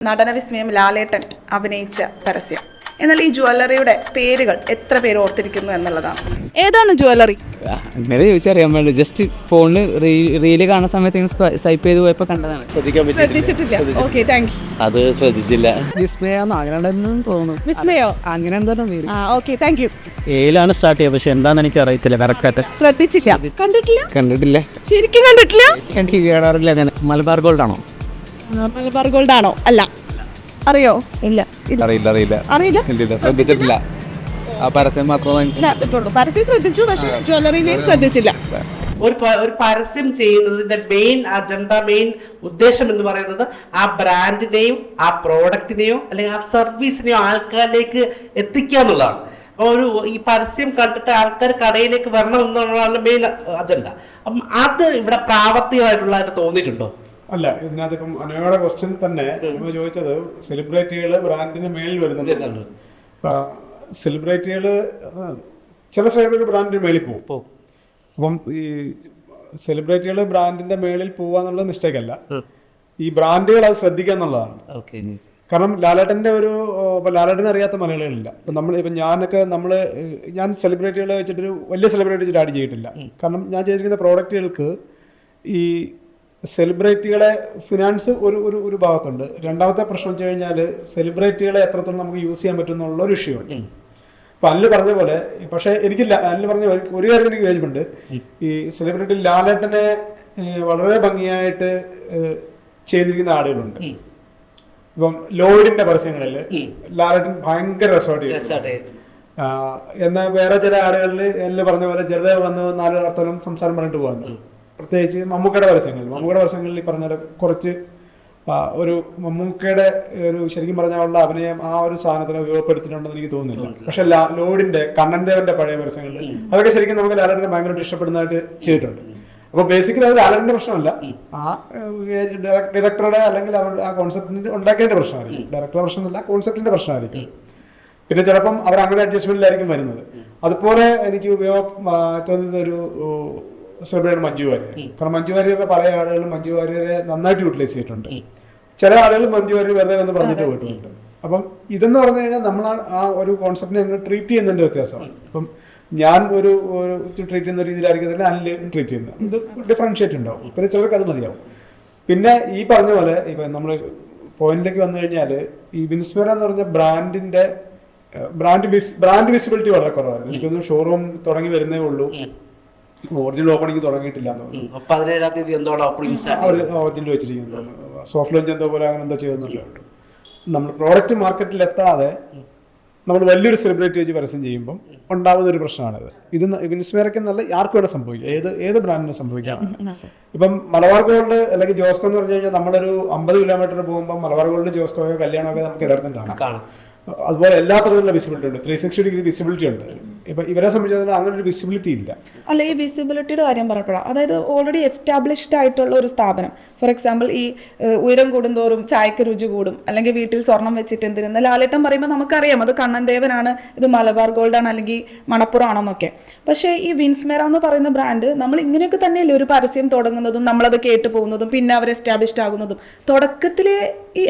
നടനവിസ്മയം ലാലേട്ടൻ അഭിനയിച്ച പരസ്യം എന്നാൽ ഈ ജ്വല്ലറിയുടെ പേരുകൾ എത്ര പേര് ഓർത്തിരിക്കുന്നു എന്നുള്ളതാണ് ഏതാണ് ജ്വല്ലറി അങ്ങനെ ചോദിച്ചറിയാൻ വേണ്ടി ജസ്റ്റ് ഫോണിൽ റീൽ കാണുന്ന സമയത്ത് സൈപ്പ് സ്വൈപ്പ് ചെയ്ത് പോയപ്പോൾ കണ്ടതാണ് ശ്രദ്ധിച്ചിട്ടില്ല ഓക്കെ താങ്ക് യു അത് ശ്രദ്ധിച്ചില്ല വിസ്മയാന്ന് അങ്ങനെ തോന്നുന്നു വിസ്മയോ അങ്ങനെ ഓക്കെ താങ്ക് യു ഏയിലാണ് സ്റ്റാർട്ട് ചെയ്യുക പക്ഷെ എന്താണെന്ന് എനിക്ക് അറിയത്തില്ല കറക്റ്റായിട്ട് ശ്രദ്ധിച്ചില്ല കണ്ടിട്ടില്ല കണ്ടിട്ടില്ല ശരിക്കും കണ്ടിട്ടില്ല ഞാൻ ടി വി കാണാറില്ല മലബാർ ഗോൾഡ് ആണോ മലബാർ ഗോൾഡ് ആണോ? അല്ല. അറിയോ? ഇല്ല. അറിയില്ല അറിയില്ല. അറിയില്ല? ഇല്ലില്ല ശ്രദ്ധിച്ചിട്ടില്ല? ആ പരസ്യം മാത്രമേ പരസ്യം ശ്രദ്ധിച്ചു പക്ഷെ ജ്വല്ലറിനെ ശ്രദ്ധിച്ചില്ല. ഒരു ഒരു പരസ്യം ചെയ്യുന്നതിന്റെ മെയിൻ അജണ്ട മെയിൻ ഉദ്ദേശം എന്ന് പറയുന്നത് ആ ബ്രാൻഡിനെയും ആ പ്രോഡക്റ്റിനെയോ അല്ലെങ്കിൽ ആ സർവീസിനെയോ ആൾക്കാരിലേക്ക് എത്തിക്കുക എന്നുള്ളതാണ്. അപ്പോൾ ഒരു ഈ പരസ്യം കണ്ടിട്ട് ആൾക്കാർ കടയിലേക്ക് വരണം എന്നുള്ളതാണ് മെയിൻ അജണ്ട അപ്പം അത് ഇവിടെ പ്രാവർത്തികമായിട്ടുള്ളതായിട്ട് തോന്നിയിട്ടുണ്ടോ? അല്ല ഇതിനകത്ത് ഇപ്പം അനുയുടെ ക്വസ്റ്റ്യൻ തന്നെ നമ്മൾ ചോദിച്ചത് സെലിബ്രിറ്റികൾ ബ്രാൻഡിന് മേളിൽ വരുന്നുണ്ട്. സെലിബ്രിറ്റികൾ ചില സെലിബ്രിറ്റി ബ്രാൻഡിന് മേളിൽ പോകും അപ്പം ഈ സെലിബ്രിറ്റികൾ ബ്രാൻഡിന്റെ മേളിൽ പോവുക എന്നുള്ളത് മിസ്റ്റേക്ക് അല്ല. ഈ ബ്രാൻഡുകൾ അത് ശ്രദ്ധിക്കുക എന്നുള്ളതാണ്. കാരണം ലാലേട്ടന്റെ ഒരു ഇപ്പൊ ലാലേട്ടനെ അറിയാത്ത മലയാളികളില്ല. ഇപ്പൊ നമ്മൾ ഇപ്പൊ ഞാനൊക്കെ നമ്മൾ ഞാൻ സെലിബ്രിറ്റികളെ വെച്ചിട്ടൊരു വലിയ സെലിബ്രിറ്റി വെച്ചിട്ട് ആഡ് ചെയ്തിട്ടില്ല. കാരണം ഞാൻ ചെയ്തിരിക്കുന്ന പ്രോഡക്റ്റുകൾക്ക് ഈ സെലിബ്രിറ്റികളെ ഫിനാൻസ് ഒരു ഒരു ഒരു ഭാഗത്തുണ്ട്. രണ്ടാമത്തെ പ്രശ്നം വെച്ച് കഴിഞ്ഞാൽ സെലിബ്രിറ്റികളെ എത്രത്തോളം നമുക്ക് യൂസ് ചെയ്യാൻ പറ്റും എന്നുള്ള ഒരു വിഷയമുണ്ട് അപ്പൊ അനിൽ പറഞ്ഞ പോലെ പക്ഷേ എനിക്ക് അല്ല് പറഞ്ഞ ഒരു- ഒരു കാര്യം എനിക്ക് യോജിപ്പുണ്ട്. ഈ സെലിബ്രിറ്റി ലാലേട്ടനെ വളരെ ഭംഗിയായിട്ട് ചെയ്തിരിക്കുന്ന ആളുകളുണ്ട്. ഇപ്പം ലോയിഡിന്റെ പരസ്യങ്ങളിൽ ലാലേട്ടൻ ഭയങ്കര രസമായിട്ട് എന്നാൽ വേറെ ചില ആളുകളിൽ എല്ലാം പറഞ്ഞ പോലെ ചെറുതെ വന്ന് നാല് വർത്തനം സംസാരം പറഞ്ഞിട്ട് പോകുന്നു പ്രത്യേകിച്ച് മമ്മൂക്കയുടെ പരസ്യങ്ങളിൽ. മമ്മൂക്കയുടെ പരസ്യങ്ങളിൽ ഈ പറഞ്ഞ കുറച്ച് ഒരു മമ്മൂക്കയുടെ ഒരു ശരിക്കും പറഞ്ഞാൽ ഉള്ള അഭിനയം ആ ഒരു സാധനത്തിന് ഉപയോഗപ്പെടുത്തിയിട്ടുണ്ടെന്ന് എനിക്ക് തോന്നുന്നില്ല. പക്ഷെ ലാ- ലോഡിന്റെ കണ്ണൻദേവന്റെ പഴയ പരസ്യങ്ങളിൽ അതൊക്കെ ശരിക്കും നമുക്ക് ലാലേട്ടനെ ഭയങ്കരമായിട്ട് ഇഷ്ടപ്പെടുന്നതായിട്ട് ചെയ്തിട്ടുണ്ട്. അപ്പോൾ ബേസിക്കലി അത് ലാലേട്ടന്റെ പ്രശ്നമല്ല. ആ ഡയറക്ടറുടെ അല്ലെങ്കിൽ അവരുടെ ആ കോൺസെപ്റ്റിന്റെ ഉണ്ടാക്കിയതിന്റെ പ്രശ്നമായിരിക്കും. ഡയറക്ടറുടെ പ്രശ്നമല്ല കോൺസെപ്റ്റിന്റെ പ്രശ്നമായിരിക്കും. പിന്നെ ചിലപ്പം അവർ അങ്ങനെ അഡ്ജസ്റ്റ്മെന്റിലായിരിക്കും വരുന്നത്. അതുപോലെ എനിക്ക് ഉപയോഗം തോന്നുന്ന ഒരു സെലിബ്രേറ്റ് മഞ്ജു വാര്യർ. കാരണം മഞ്ജു വാര്യരുടെ പല ആളുകളും മഞ്ജു വാര്യരെ നന്നായിട്ട് യൂട്ടിലൈസ് ചെയ്തിട്ടുണ്ട്. ചില ആളുകൾ മഞ്ജു വാര്യർ വെറുതെ വന്ന് പറഞ്ഞിട്ട് പോയിട്ടുണ്ട്. അപ്പം ഇതെന്ന് പറഞ്ഞു കഴിഞ്ഞാൽ നമ്മൾ ആ- ഒരു കോൺസെപ്റ്റിനെ അങ്ങനെ ട്രീറ്റ് ചെയ്യുന്നതിന്റെ വ്യത്യാസമാണ്. ഇപ്പം ഞാൻ ഒരു ട്രീറ്റ് ചെയ്യുന്ന രീതിയിലായിരിക്കും അല്ലെ ട്രീറ്റ് ചെയ്യുന്നത്. ഇത് ഡിഫറൻഷിയേറ്റ് ഉണ്ടാവും. പിന്നെ ചിലർക്ക് അത് മതിയാവും. പിന്നെ ഈ പറഞ്ഞ പോലെ ഇപ്പം നമ്മൾ പോയിന്റിലേക്ക് വന്നു കഴിഞ്ഞാൽ ഈ വിൻസ്മെറ എന്ന് പറഞ്ഞ ബ്രാൻഡിന്റെ ബ്രാൻഡ് ബ്രാൻഡ് വിസിബിലിറ്റി വളരെ കുറവായിരുന്നു. എനിക്കൊന്ന് ഷോറൂം തുടങ്ങി വരുന്നേ ഉള്ളൂ. ഒറിജിനൽ ഓപ്പണിംഗ് തുടങ്ങിയിട്ടില്ല പതിനേഴാം തീയതി എന്തോടെ ഓപ്പണിംഗ് അവർ ഒറിജിനൽ വെച്ചിരിക്കുന്നത്. സോഫ്റ്റ് ലോഞ്ച് എന്തോ പോലെ അങ്ങനെ എന്തോ ചെയ്യുന്നില്ല നമ്മൾ പ്രോഡക്റ്റ് മാർക്കറ്റിൽ എത്താതെ നമ്മൾ വലിയൊരു സെലിബ്രിറ്റി വെച്ച് പരസ്യം ചെയ്യുമ്പം ഉണ്ടാവുന്ന ഒരു പ്രശ്നമാണിത്. ഇത് വിൻസ്മേരക്ക് നല്ല ആർക്കും വേണം സംഭവിക്കാം. ഏത് ഏത് ബ്രാൻഡിനും സംഭവിക്കാം. ഇപ്പം മലബാർ ഗോൾഡ് അല്ലെങ്കിൽ ജോസ്കോ എന്ന് പറഞ്ഞു കഴിഞ്ഞാൽ നമ്മളൊരു അമ്പത് കിലോമീറ്റർ പോകുമ്പോൾ മലബാർ ഗോൾഡ് ജോസ്കോ കല്യാണമൊക്കെ നമുക്ക് എല്ലായിടത്തും കാണാം. കാണാം. അതുപോലെ എല്ലാ തരത്തിലുള്ള വിസിബിലിറ്റി ഉണ്ട്. ത്രീ സിക്സ്റ്റി ഡിഗ്രി വിസിബിലിറ്റി ഉണ്ട്. ഇപ്പൊ ഇവരെ സംബന്ധിച്ചിടത്തോളം അങ്ങനെ ഒരു വിസിബിലിറ്റി ഇല്ല. അല്ല ഈ വിസിബിലിറ്റിയുടെ കാര്യം പറഞ്ഞപ്പോഴാണ് അതായത് ഓൾറെഡി എസ്റ്റാബ്ലിഷ്ഡ് ആയിട്ടുള്ള ഒരു സ്ഥാപനം. ഫോർ എക്സാമ്പിൾ ഈ ഉയരം കൂടുന്തോറും ചായക്ക് രുചി കൂടും. അല്ലെങ്കിൽ വീട്ടിൽ സ്വർണം വെച്ചിട്ട് എന്തിരുന്ന. ലാലേട്ടം പറയുമ്പോൾ നമുക്കറിയാം അത് കണ്ണൻ ദേവനാണ് ഇത് മലബാർ ഗോൾഡ് ഗോൾഡാണ് അല്ലെങ്കിൽ മണപ്പുറം ആണെന്നൊക്കെ പക്ഷേ ഈ വിൻസ്മേറ എന്ന് പറയുന്ന ബ്രാൻഡ് നമ്മൾ ഇങ്ങനെയൊക്കെ തന്നെയല്ലേ ഒരു പരസ്യം തുടങ്ങുന്നതും നമ്മളത് കേട്ടു പോകുന്നതും പിന്നെ അവർ എസ്റ്റാബ്ലിഷ്ഡ് ആകുന്നതും. തുടക്കത്തിലെ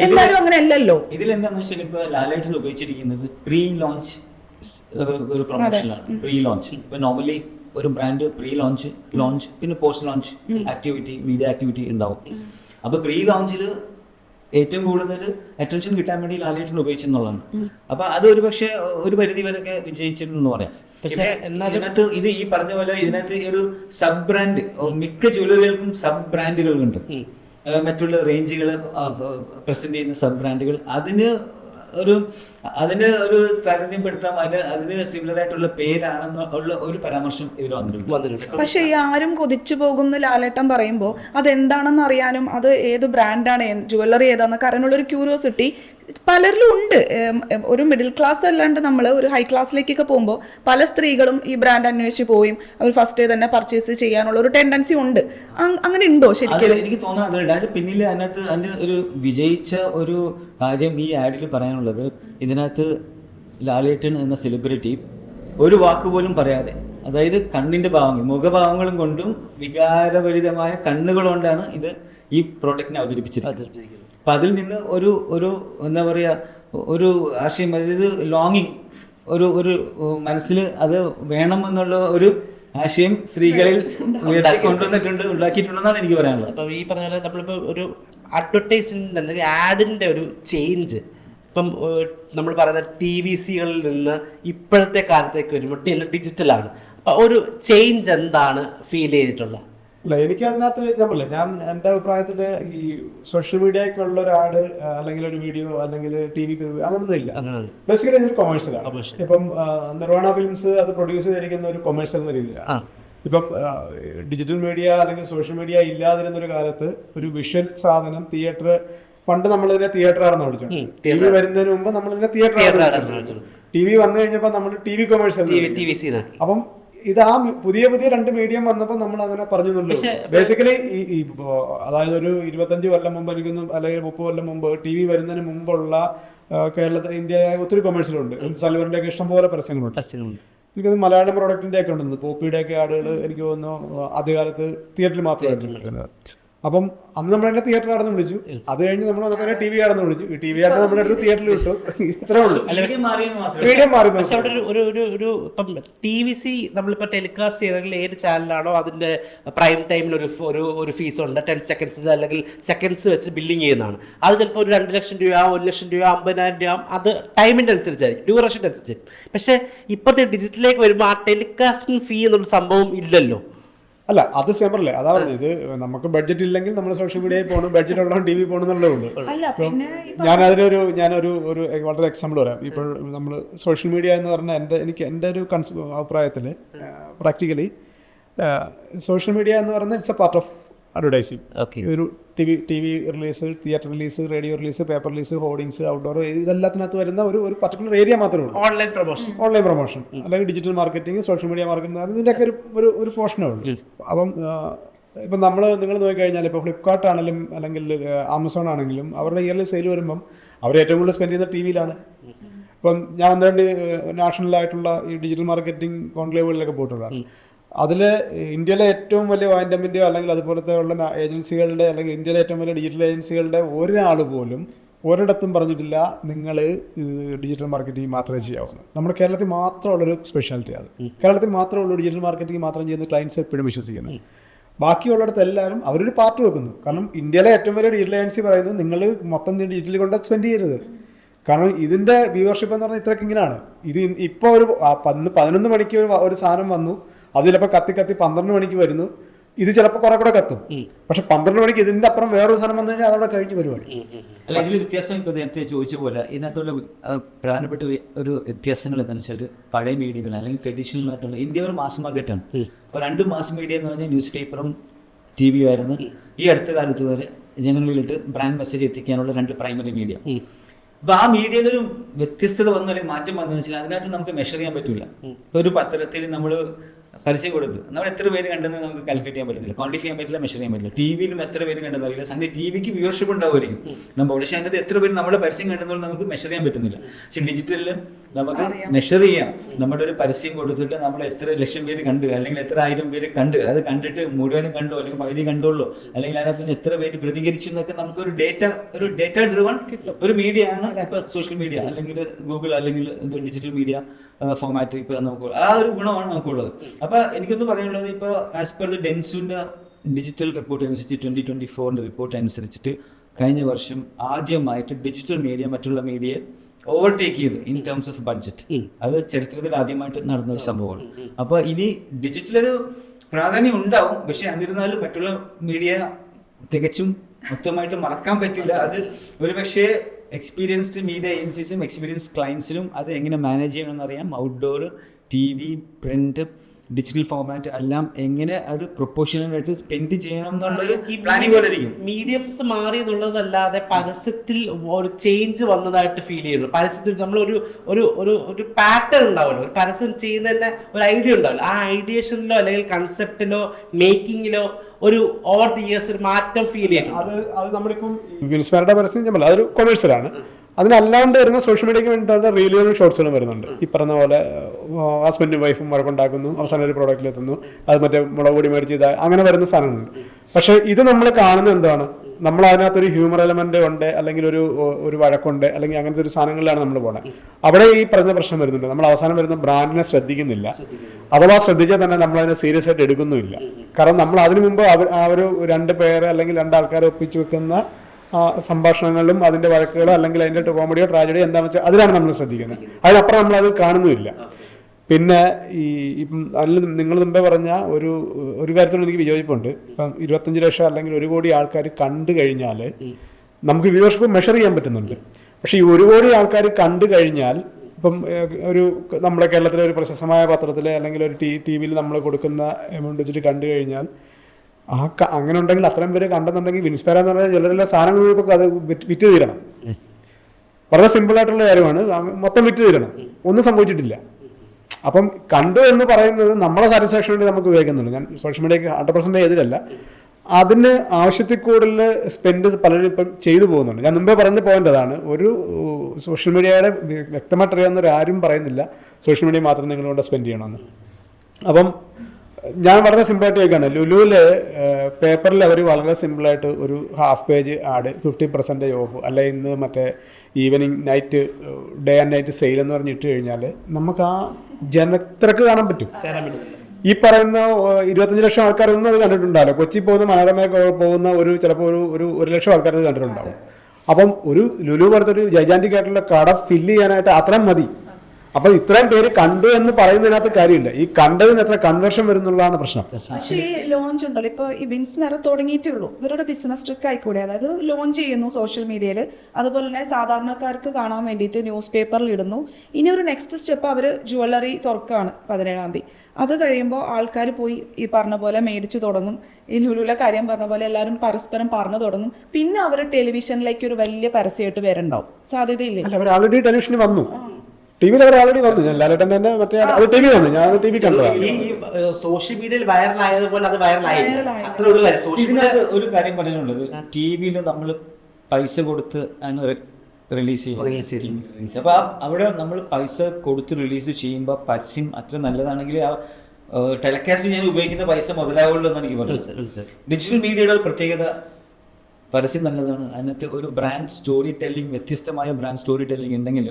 എല്ലാവരും അങ്ങനെ അല്ലല്ലോ. ഇതിലെന്താന്ന് വെച്ചാൽ ഇപ്പൊ ലാലേട്ടൻ ഉപയോഗിച്ചിരിക്കുന്നത് പ്രീ ലോഞ്ച് ഒരു പ്രൊമോഷനിലാണ് പ്രീ ലോഞ്ച് ഇപ്പൊ നോർമലി ഒരു ബ്രാൻഡ് പ്രീ ലോഞ്ച് ലോഞ്ച് പിന്നെ post launch activity media activity ഉണ്ടാവും. അപ്പൊ പ്രീ ലോഞ്ചിൽ ഏറ്റവും കൂടുതൽ അറ്റൻഷൻ കിട്ടാൻ വേണ്ടി ലാലേട്ടൻ ഉപയോഗിച്ചെന്നുള്ളതാണ്. അപ്പൊ അത് ഒരു പക്ഷേ ഒരു പരിധി വരെയൊക്കെ വിജയിച്ചിട്ടുണ്ടെന്ന് പറയാം. പക്ഷേ ഇതിനകത്ത് ഇത് ഈ പറഞ്ഞ പോലെ ഇതിനകത്ത് ഒരു സബ് ബ്രാൻഡ് മിക്ക ജ്വല്ലറികൾക്കും സബ് ബ്രാൻഡുകളുണ്ട് ഉണ്ട് മറ്റുള്ള റേഞ്ചുകൾ പ്രസന്റ് ചെയ്യുന്ന സബ് ബ്രാൻഡുകൾ അതിന് ഒരു അതിന് ഒരു താരതമ്യപ്പെടുത്താം. അതിന് അതിന് സിമിലർ ആയിട്ടുള്ള പേരാണെന്ന് ഉള്ള ഒരു പരാമർശം ഇതിൽ വന്നിട്ടുണ്ട്. വന്നിട്ടുണ്ട്. പക്ഷേ ഈ ആരും കൊതിച്ചു പോകുന്ന ലാലേട്ടൻ പറയുമ്പോൾ അത് എന്താണെന്ന് അറിയാനും അത് ഏത് ബ്രാൻഡാണ് ജുവല്ലറി ഏതാന്നൊക്കെ അറിയാനുള്ളൊരു ക്യൂരിയോസിറ്റി പലരിലും ഉണ്ട്. ഒരു മിഡിൽ ക്ലാസ് അല്ലാണ്ട് നമ്മൾ ഒരു ഹൈ ക്ലാസ്സിലേക്കൊക്കെ പോകുമ്പോൾ പല സ്ത്രീകളും ഈ ബ്രാൻഡ് അന്വേഷിച്ച് പോയും. അവർ ഫസ്റ്റ് തന്നെ പർച്ചേസ് ചെയ്യാനുള്ള ഒരു ടെൻഡൻസി ഉണ്ട്. അങ്ങനെ ഉണ്ടോ ശരിക്കും? എനിക്ക് തോന്നുന്നത് പിന്നിൽ അതിനകത്ത് അതിന് ഒരു വിജയിച്ച ഒരു കാര്യം ഈ ആഡിൽ പറയാനുള്ളത്. ഇതിനകത്ത് ലാലേട്ടൻ എന്ന സെലിബ്രിറ്റി ഒരു വാക്ക് പോലും പറയാതെ അതായത് കണ്ണിന്റെ ഭാവങ്ങൾ മുഖഭാവങ്ങളും കൊണ്ടും വികാരഭരിതമായ കണ്ണുകളുകൊണ്ടാണ് ഇത് ഈ പ്രോഡക്റ്റിനെ അവതരിപ്പിച്ചത് അപ്പം അതിൽ നിന്ന് ഒരു ഒരു എന്താ പറയുക ഒരു ആശയം അതായത് ലോങ്ങിങ് ഒരു ഒരു മനസ്സിൽ അത് വേണമെന്നുള്ള ഒരു ആശയം സ്ത്രീകളിൽ ഉയർത്തി കൊണ്ടുവന്നിട്ടുണ്ട് ഉണ്ടാക്കിയിട്ടുണ്ടെന്നാണ് എനിക്ക് പറയാനുള്ളത്. അപ്പം ഈ പറഞ്ഞ പോലെ നമ്മളിപ്പോൾ ഒരു അഡ്വർടൈസിന്റെ അല്ലെങ്കിൽ ആഡിന്റെ ഒരു ചേഞ്ച് ഇപ്പം നമ്മൾ പറയുന്ന ടി വി സികളിൽ നിന്ന് ഇപ്പോഴത്തെ കാലത്തേക്ക് വരുമ്പോൾ ഡിജിറ്റലാണ് അപ്പം ഒരു ചേഞ്ച് എന്താണ് ഫീൽ ചെയ്തിട്ടുള്ളത്? അല്ല എനിക്ക് അതിനകത്ത് ഞാൻ ഞാൻ എന്റെ അഭിപ്രായത്തിൽ ഈ സോഷ്യൽ മീഡിയക്കുള്ള ഒരു ആഡ് അല്ലെങ്കിൽ ഒരു വീഡിയോ അല്ലെങ്കിൽ ടി വി അങ്ങനൊന്നും ഇല്ല. ബേസിക്കലി ഇതൊരു കൊമേഴ്സ്യലാണ് ആണ്. ഇപ്പം നിർവണ ഫിലിംസ് അത് പ്രൊഡ്യൂസ് ചെയ്തിരിക്കുന്ന ഒരു കൊമേഴ്സ്യൽ എന്ന രീതിയിലാണ്. ഇപ്പം ഡിജിറ്റൽ മീഡിയ അല്ലെങ്കിൽ സോഷ്യൽ മീഡിയ ഇല്ലാതിരുന്ന ഒരു കാലത്ത് ഒരു വിഷ്വൽ സാധനം തിയേറ്റർ പണ്ട് നമ്മളിതിനെ തിയേറ്റർ ആണെന്ന് വിളിച്ചു. ടി വി വരുന്നതിന് മുമ്പ് നമ്മളിതിനെ തിയേറ്റർ ആണെന്ന്. ടി വി വന്നു കഴിഞ്ഞപ്പോൾ നമ്മൾ ടി വി കൊമേഴ്സ് അപ്പം ഇത് ആ പുതിയ പുതിയ രണ്ട് മീഡിയം വന്നപ്പോൾ നമ്മൾ അങ്ങനെ പറഞ്ഞു ബേസിക്കലി ഈ അതായത് ഒരു ഇരുപത്തഞ്ച് കൊല്ലം മുമ്പ് എനിക്കൊന്നും അല്ലെങ്കിൽ മുപ്പത് കൊല്ലം മുമ്പ് ടി വി വരുന്നതിന് മുമ്പുള്ള കേരളത്തിൽ ഇന്ത്യ ഒത്തിരി കൊമേഴ്സ്യലുണ്ട് സൽവറിന്റെ ഒക്കെ ഇഷ്ടംപോലെ പരസ്യങ്ങളുണ്ട്. എനിക്കത് മലയാളം പ്രൊഡക്ടിന്റെ ഒക്കെ ഉണ്ടെന്ന് പോപ്പിയുടെ ഒക്കെ ആടുകൾ എനിക്ക് തോന്നുന്നു ആദ്യകാലത്ത് തിയേറ്ററിൽ മാത്രമായിരുന്നു കിട്ടുന്നത് അപ്പം അന്ന് നമ്മൾ എന്നെ തിയേറ്റർ ആടെന്ന് വിളിച്ചു. അത് കഴിഞ്ഞ് നമ്മൾ വന്നപ്പോൾ ടി വി ആടെന്ന് വിളിച്ചു. ഈ ടി വി ആടെ നമ്മുടെ അടുത്ത് തിയേറ്ററിൽ വിട്ടു. ഇത്രേ ഉള്ളൂ. മീഡിയം മാറി പക്ഷെ അവിടെ ഒരു ഒരു ഒരു ഒരു ഇപ്പം ടി വി സി നമ്മളിപ്പോൾ ടെലികാസ്റ്റ് ചെയ്യണമെങ്കിൽ ഏത് ചാനലാണോ അതിന്റെ പ്രൈം ടൈമിൽ ഒരു ഒരു ഒരു ഫീസ് ഉണ്ട്. ടെൻ സെക്കൻഡ്സ് അല്ലെങ്കിൽ സെക്കൻഡ്സ് വെച്ച് ബില്ലിംഗ് ചെയ്യുന്നതാണ്. അത് ചിലപ്പോൾ ഒരു രണ്ട് ലക്ഷം രൂപ ഒരു ലക്ഷം രൂപ അമ്പതിനായിരം രൂപ അത് ടൈമിന്റെ അനുസരിച്ചായിരിക്കും. ഡ്യൂറേഷൻ അനുസരിച്ചായിരിക്കും. പക്ഷേ ഇപ്പോഴത്തെ ഡിജിറ്റലിലേക്ക് വരുമ്പോൾ ആ ടെലികാസ്റ്റിംഗ് ഫീ എന്നുള്ള സംഭവം ഇല്ലല്ലോ. അല്ല അത് സെമറല്ലേ അതാ പറഞ്ഞത്. ഇത് നമുക്ക് ബഡ്ജറ്റ് ഇല്ലെങ്കിൽ നമ്മൾ സോഷ്യൽ മീഡിയയിൽ പോകണം ബഡ്ജറ്റ് ഉള്ളതും ടി വി പോകണമെന്നുള്ളേ ഉള്ളൂ. അല്ല പിന്നെ ഞാൻ അതിനൊരു ഞാനൊരു ഒരു വളരെ എക്സാമ്പിൾ പറയാം. ഇപ്പോൾ നമ്മൾ സോഷ്യൽ മീഡിയ എന്ന് പറഞ്ഞാൽ എന്റെ എനിക്ക് എന്റെ ഒരു കൺസ് അഭിപ്രായത്തിൽ പ്രാക്ടിക്കലി സോഷ്യൽ മീഡിയ എന്ന് പറഞ്ഞാൽ it's a part of advertising. Okay. ഒരു T V T V release theatre release radio release paper release hoardings outdoor ഇതെല്ലാത്തിനകത്ത് വരുന്ന ഒരു ഒരു പർട്ടിക്കുലർ ഏരിയ മാത്രമേ ഉള്ളൂ. ഓൺലൈൻ പ്രൊമോഷൻ ഓൺലൈൻ പ്രൊമോഷൻ അല്ലെങ്കിൽ digital marketing social media marketing ഇതിന്റെയൊക്കെ ഒരു ഒരു ഒരു പോർഷനേ ഉള്ളൂ. അപ്പം ഇപ്പം നമ്മൾ നിങ്ങൾ നോക്കിക്കഴിഞ്ഞാൽ ഇപ്പോൾ ഫ്ലിപ്കാർട്ട് ആണെങ്കിലും അല്ലെങ്കിൽ ആമസോൺ ആണെങ്കിലും അവരുടെ ഇയർലി സെയിൽ വരുമ്പം അവർ ഏറ്റവും കൂടുതൽ സ്പെൻഡ് ചെയ്യുന്ന ടി വിയിലാണ് ഇപ്പം ഞാൻ എന്താണ്ട് നാഷണലായിട്ടുള്ള ഈ ഡിജിറ്റൽ മാർക്കറ്റിംഗ് കോൺക്ലേവുകളിലൊക്കെ പോയിട്ടുള്ളതാണ്. അതിൽ ഇന്ത്യയിലെ ഏറ്റവും വലിയ വാൻഡമിന്റെയോ അല്ലെങ്കിൽ അതുപോലത്തെ ഉള്ള ഏജൻസികളുടെ അല്ലെങ്കിൽ ഇന്ത്യയിലെ ഏറ്റവും വലിയ ഡിജിറ്റൽ ഏജൻസികളുടെ ഒരാൾ പോലും ഒരിടത്തും പറഞ്ഞിട്ടില്ല നിങ്ങൾ ഡിജിറ്റൽ മാർക്കറ്റിംഗ് മാത്രമേ ചെയ്യാവുന്നു നമ്മുടെ കേരളത്തിൽ മാത്രമുള്ളൊരു സ്പെഷ്യാലിറ്റി അത്. കേരളത്തിൽ മാത്രമുള്ള ഡിജിറ്റൽ മാർക്കറ്റിംഗ് മാത്രം ചെയ്യുന്ന ക്ലയൻസ് എപ്പോഴും വിശ്വസിക്കുന്നത് ബാക്കിയുള്ളിടത്ത് എല്ലാവരും അവരൊരു പാർട്ട് വെക്കുന്നു. കാരണം ഇന്ത്യയിലെ ഏറ്റവും വലിയ ഡിജിറ്റൽ ഏജൻസി പറയുന്നത് നിങ്ങൾ മൊത്തം ഡിജിറ്റലി കൊണ്ട് സ്പെൻഡ് ചെയ്യരുത്. കാരണം ഇതിന്റെ വ്യൂവർഷിപ്പ് എന്ന് പറഞ്ഞാൽ ഇത്രയ്ക്ക് ഇങ്ങനെയാണ് ഇത് ഇപ്പോൾ ഒരു പതിനൊന്ന് മണിക്ക് ഒരു സാധനം വന്നു. അത് ചിലപ്പോൾ കത്തി കത്തി പന്ത്രണ്ട് മണിക്ക് വരുന്നു. ഇത് ചിലപ്പോൾ കുറെ കൂടെ കത്തും. പക്ഷെ പന്ത്രണ്ട് മണിക്ക് ഇതിന്റെ അപ്പുറം വേറൊരു സാധനം വന്നു കഴിഞ്ഞാൽ അതവിടെ കഴിഞ്ഞ് പരിപാടി. അല്ല ഇതിൽ വ്യത്യാസം ഇപ്പോൾ നേരത്തെ ചോദിച്ച പോലെ ഇതിനകത്തുള്ള പ്രധാനപ്പെട്ട ഒരു- ഒരു വ്യത്യാസങ്ങൾ എന്താണെന്ന് വെച്ചാൽ പഴയ മീഡിയകൾ അല്ലെങ്കിൽ ട്രഡീഷണൽ ആയിട്ടുള്ള ഇന്ത്യ ഒരു മാസ് മാർക്കറ്റാണ് അപ്പോൾ രണ്ട് മാസ് മീഡിയ എന്ന് പറഞ്ഞാൽ ന്യൂസ് പേപ്പറും ടി വിയും ആയിരുന്നു. ഈ അടുത്ത കാലത്ത് വരെ ജനങ്ങളിലിട്ട് ബ്രാൻഡ് മെസ്സേജ് എത്തിക്കാനുള്ള രണ്ട് പ്രൈമറി മീഡിയ അപ്പോൾ ആ മീഡിയയിൽ ഒരു വ്യത്യസ്തത വന്നു അല്ലെങ്കിൽ മാറ്റം വന്നു വെച്ചാൽ അതിനകത്ത് നമുക്ക് മെഷർ ചെയ്യാൻ പറ്റില്ല ഇപ്പൊ ഒരു പത്രത്തിൽ നമ്മൾ പരസ്യം കൊടുത്തു നമ്മൾ എത്ര പേര് കണ്ടെന്ന് നമുക്ക് കാൽക്കുലേറ്റ് ചെയ്യാൻ പറ്റത്തില്ല. ക്വാണ്ടിഫൈ ചെയ്യാൻ പറ്റില്ല മെഷർ ചെയ്യാൻ പറ്റില്ല. ടി വിയിലും എത്ര പേര് കണ്ടെന്ന് അറിയില്ല. സംഗതി ടി വിക്ക് വ്യൂവർഷിപ്പ് ഉണ്ടാവുമായിരിക്കും. നമ്മൾ പക്ഷേ അതിനകത്ത് എത്ര പേര് നമ്മുടെ പരസ്യം കണ്ടെന്നുള്ള നമുക്ക് മെഷർ ചെയ്യാൻ പറ്റുന്നില്ല. പക്ഷെ ഡിജിറ്റലിൽ നമുക്ക് മെഷർ ചെയ്യാം. നമ്മുടെ ഒരു പരസ്യം കൊടുത്തിട്ട് നമ്മൾ എത്ര ലക്ഷം പേര് കണ്ടു അല്ലെങ്കിൽ എത്ര ആയിരം പേര് കണ്ടു അത് കണ്ടിട്ട് മുഴുവനും കണ്ടു അല്ലെങ്കിൽ പകുതി കണ്ടുള്ളൂ അല്ലെങ്കിൽ അതിനകത്ത് നിന്ന് എത്ര പേര് പ്രതികരിച്ചു എന്നൊക്കെ നമുക്കൊരു ഡേറ്റ ഒരു ഡേറ്റ ഡ്രിവൺ ഒരു മീഡിയ ആണ് ഇപ്പോൾ സോഷ്യൽ മീഡിയ അല്ലെങ്കിൽ ഗൂഗിൾ അല്ലെങ്കിൽ ഡിജിറ്റൽ മീഡിയ ഫോമാറ്റ് ഇപ്പോൾ നമുക്ക് ആ ഒരു ഗുണമാണ് നമുക്കുള്ളത്. അപ്പോൾ എനിക്കൊന്ന് പറയാനുള്ളത് ഇപ്പോൾ ആസ് പെർ ദ ഡെൻസുവിന്റെ ഡിജിറ്റൽ റിപ്പോർട്ട് അനുസരിച്ച് ട്വന്റി ട്വന്റി ഫോറിന്റെ റിപ്പോർട്ട് അനുസരിച്ചിട്ട് കഴിഞ്ഞ വർഷം ആദ്യമായിട്ട് ഡിജിറ്റൽ മീഡിയ മറ്റുള്ള മീഡിയയെ ഓവർടേക്ക് ചെയ്ത് ഇൻ ടേംസ് ഓഫ് ബഡ്ജറ്റ് അത് ചരിത്രത്തിൽ ആദ്യമായിട്ട് നടന്ന ഒരു സംഭവമാണ്. അപ്പോൾ ഇനി ഡിജിറ്റൽ ഒരു പ്രാധാന്യം ഉണ്ടാവും. പക്ഷെ എന്നിരുന്നാലും മറ്റുള്ള മീഡിയ തികച്ചും മൊത്തമായിട്ട് മറക്കാൻ പറ്റില്ല. അത് ഒരു പക്ഷേ എക്സ്പീരിയൻസ്ഡ് മീഡിയ ഏജൻസീസും എക്സ്പീരിയൻസ് ക്ലയൻസിനും അത് എങ്ങനെ മാനേജ് ചെയ്യണമെന്ന് അറിയാം. Outdoor T V print digital format എല്ലാം എങ്ങനെ അത് പ്രൊപ്പോഷണലായിട്ട് സ്പെൻഡ് ചെയ്യണം എന്നുള്ളൊരു പ്ലാനിങ് പോലെ ഇരിക്കും മീഡിയംസ് മാറി എന്നുള്ളതല്ലാതെ പരസ്യത്തിൽ ഒരു ചേഞ്ച് വന്നതായിട്ട് ഫീൽ ചെയ്യുന്നു. പരസ്യത്തിൽ നമ്മൾ ഒരു ഒരു ഒരു ഒരു പാറ്റേൺ ഉണ്ടാവുമല്ലോ. ഒരു പരസ്യം ചെയ്യുന്നതന്നെ ഒരു ഐഡിയ ഉണ്ടാവില്ല ആ ഐഡിയേഷനിലോ അല്ലെങ്കിൽ കൺസെപ്റ്റിലോ മേക്കിങ്ങിലോ ഒരു ഓവർ ദി ഇയേഴ്സ് ഒരു മാറ്റം ഫീൽ ചെയ്യുന്നു അത് അത് നമ്മളിപ്പം വിൻസ്മയുടെ പരസ്യം അതൊരു കൊമേഴ്സ്യലാണ് അതിനല്ലാണ്ട് വരുന്ന സോഷ്യൽ മീഡിയക്ക് വേണ്ടിയിട്ടുള്ള റീലുകളും ഷോർട്സുകളും വരുന്നുണ്ട്. ഈ പറഞ്ഞ പോലെ ഹസ്ബൻഡും വൈഫും വഴക്കുണ്ടാക്കുന്നു അവസാനം ഒരു പ്രോഡക്റ്റിൽ എത്തുന്നു. അത് മറ്റേ മുളക് പൊടി മേടിച്ച് ഇതാ അങ്ങനെ വരുന്ന സാധനങ്ങളുണ്ട്. പക്ഷേ ഇത് നമ്മൾ കാണുന്നത് എന്താണ്? നമ്മൾ അതിനകത്തൊരു ഹ്യൂമർ എലമെന്റ് ഉണ്ട് അല്ലെങ്കിൽ ഒരു ഒരു വഴക്കുണ്ട് അല്ലെങ്കിൽ അങ്ങനത്തെ ഒരു സാധനങ്ങളിലാണ് നമ്മൾ പോണത് അവിടെ ഈ പറഞ്ഞ പ്രശ്നം വരുന്നുണ്ട്. നമ്മൾ അവസാനം വരുന്ന ബ്രാൻഡിനെ ശ്രദ്ധിക്കുന്നില്ല. അഥവാ ശ്രദ്ധിച്ചാൽ തന്നെ നമ്മൾ അതിനെ സീരിയസ് ആയിട്ട് എടുക്കുന്നുമില്ല. കാരണം നമ്മൾ അതിനു മുമ്പ് അവർ ആ ഒരു രണ്ട് പേര് അല്ലെങ്കിൽ രണ്ട് ആൾക്കാരെ ഒപ്പിച്ചു വെക്കുന്ന സംഭാഷണങ്ങളിലും അതിന്റെ വഴക്കുകളോ അല്ലെങ്കിൽ അതിന്റെ കോമഡിയോ ട്രാജഡിയോ എന്താണെന്ന് വെച്ചാൽ അതിലാണ് നമ്മൾ ശ്രദ്ധിക്കുന്നത്. അതിനപ്പുറം നമ്മൾ അത് കാണുന്നുമില്ല. പിന്നെ ഈ ഇപ്പം അതിൽ നിങ്ങൾ മുമ്പേ പറഞ്ഞ ഒരു ഒരു കാര്യത്തിനോട് എനിക്ക് വിയോജിപ്പുണ്ട്. ഇപ്പം ഇരുപത്തഞ്ച് ലക്ഷം അല്ലെങ്കിൽ ഒരു കോടി ആൾക്കാർ കണ്ടു കഴിഞ്ഞാൽ നമുക്ക് വ്യൂവർഷിപ്പ് മെഷർ ചെയ്യാൻ പറ്റുന്നുണ്ട്. പക്ഷേ ഈ ഒരു കോടി ആൾക്കാർ കണ്ടു കഴിഞ്ഞാൽ ഇപ്പം ഒരു നമ്മുടെ കേരളത്തിലെ ഒരു പ്രശസ്തമായ പത്രത്തിൽ അല്ലെങ്കിൽ ഒരു ടി ടി വിയിൽ നമ്മൾ കൊടുക്കുന്ന എമൗണ്ട് വെച്ചിട്ട് കണ്ടു കഴിഞ്ഞാൽ ആ അങ്ങനെ ഉണ്ടെങ്കിൽ അത്രയും പേര് കണ്ടെന്നുണ്ടെങ്കിൽ വിൻസ്പയർ എന്ന് പറഞ്ഞാൽ ചിലരെല്ലാം സാധനങ്ങൾ ഇപ്പോൾ അത് വിറ്റ് തീരണം. വളരെ സിമ്പിൾ ആയിട്ടുള്ള കാര്യമാണ്. മൊത്തം വിറ്റ് തീരണം. ഒന്നും സംഭവിച്ചിട്ടില്ല. അപ്പം കണ്ടു എന്ന് പറയുന്നത് നമ്മളെ സാറ്റിസ്ഫാക്ഷൻ വേണ്ടി നമുക്ക് ഉപയോഗിക്കുന്നുണ്ട്. ഞാൻ സോഷ്യൽ മീഡിയക്ക് ഹൺഡ്രഡ് പെർസെന്റ് എതിരല്ല അതിന് ആവശ്യത്തിൽ കൂടുതൽ സ്പെൻഡ് പലരും ഇപ്പം ചെയ്തു പോകുന്നുണ്ട്. ഞാൻ മുമ്പേ പറഞ്ഞ പോയിന്റ് അതാണ്. ഒരു സോഷ്യൽ മീഡിയയുടെ വ്യ- വ്യക്തമായിട്ട് ആരും പറയുന്നില്ല. സോഷ്യൽ മീഡിയ മാത്രം നിങ്ങളുകൊണ്ട് സ്പെൻഡ് ചെയ്യണമെന്ന്. അപ്പം ഞാൻ വളരെ സിമ്പിളായിട്ട് ചോദിക്കുകയാണ് ലുലുവിൽ പേപ്പറിൽ അവർ വളരെ സിമ്പിളായിട്ട് ഒരു half page ad fifty percentage off അല്ലെ ഇന്ന് മറ്റേ evening night day and night sale എന്ന് പറഞ്ഞിട്ട് കഴിഞ്ഞാൽ നമുക്ക് ആ ജനത്തിരക്ക് കാണാൻ പറ്റും. ഈ പറയുന്ന ഇരുപത്തഞ്ച് ലക്ഷം ആൾക്കാരൊന്നും അത് കണ്ടിട്ടുണ്ടാവില്ല. കൊച്ചി പോകുന്ന മനോരമ പോകുന്ന ഒരു ചിലപ്പോൾ ഒരു ഒരു ഒരു ലക്ഷം ആൾക്കാർ അത് കണ്ടിട്ടുണ്ടാവും. അപ്പം ഒരു ലുലു പോലത്തെ ഒരു ജൈജാന്റിക് ആയിട്ടുള്ള കട ഫില്ല് ചെയ്യാനായിട്ട് അത്രയും മതി. അപ്പൊ ഇത്രയും പേര് കണ്ടു എന്ന് പറയുന്നതിനകത്ത് കാര്യമില്ല. ഈ കണ്ടതിന് എത്ര കൺവേർഷൻ വരുന്നുള്ളതാണ് പ്രശ്നം. പക്ഷേ ഈ ലോഞ്ച് ഉണ്ടല്ലോ. ഇപ്പൊ ഈ വിൻസ്മെർ തുടങ്ങിയിട്ടേ ഉള്ളൂ. ഇവരുടെ ബിസിനസ് ട്രിക്ക് ആയിക്കൂടെ? അതായത് ലോഞ്ച് ചെയ്യുന്നു സോഷ്യൽ മീഡിയയിൽ അതുപോലെ തന്നെ സാധാരണക്കാർക്ക് കാണാൻ വേണ്ടിയിട്ട് ന്യൂസ് പേപ്പറിൽ ഇടുന്നു. ഇനി ഒരു നെക്സ്റ്റ് സ്റ്റെപ്പ് അവർ ജുവല്ലറി തുറക്കുകയാണ് പതിനേഴാം തീയതി. അത് കഴിയുമ്പോൾ ആൾക്കാർ പോയി ഈ പറഞ്ഞ പോലെ മേടിച്ചു തുടങ്ങും. ഈ ലുലുല കാര്യം പറഞ്ഞ പോലെ എല്ലാവരും പരസ്പരം പറഞ്ഞു തുടങ്ങും. പിന്നെ അവർ ടെലിവിഷനിലേക്ക് ഒരു വലിയ പരസ്യമായിട്ട് വരുന്നുണ്ടാവും സാധ്യതയില്ലേ? അവർ ആൾറെഡി ടെലിവിഷനിൽ വന്നു. ടി വിയിൽ അവർ ഓൾറെഡി വന്നു. ഞാൻ ലാലേട്ടൻ തന്നെ മറ്റേ അത് ടി വി വന്നു. ഞാൻ ടി വി കണ്ടതാണ്. ഈ സോഷ്യൽ മീഡിയയിൽ വൈറലായതുപോലെ അത് വൈറലായി. അത്രേ ഉള്ളൂ കാര്യം. സോഷ്യൽ മീഡിയ ഇതിനകത്ത് ഒരു കാര്യം പറയാനുള്ളത്. ടി വിയിൽ നമ്മൾ പൈസ കൊടുത്ത് ആണ് റിലീസ് ചെയ്യുന്നത്. അപ്പോൾ അവിടെ നമ്മൾ പൈസ കൊടുത്ത് റിലീസ് ചെയ്യുമ്പോൾ പരസ്യം അത്ര നല്ലതാണെങ്കിൽ ആ ടെലികാസ്റ്റ് ഞാൻ ഉപയോഗിക്കുന്ന പൈസ മുതലാവുള്ളൂ എന്ന് എനിക്ക് പറയുന്നത്. ഡിജിറ്റൽ മീഡിയയുടെ ഒരു പ്രത്യേകത പരസ്യം നല്ലതാണ്. അതിനകത്ത് ഒരു ബ്രാൻഡ് സ്റ്റോറി ടെല്ലിംഗ് വ്യത്യസ്തമായ ബ്രാൻഡ് സ്റ്റോറി ടെല്ലിംഗ് ഉണ്ടെങ്കിൽ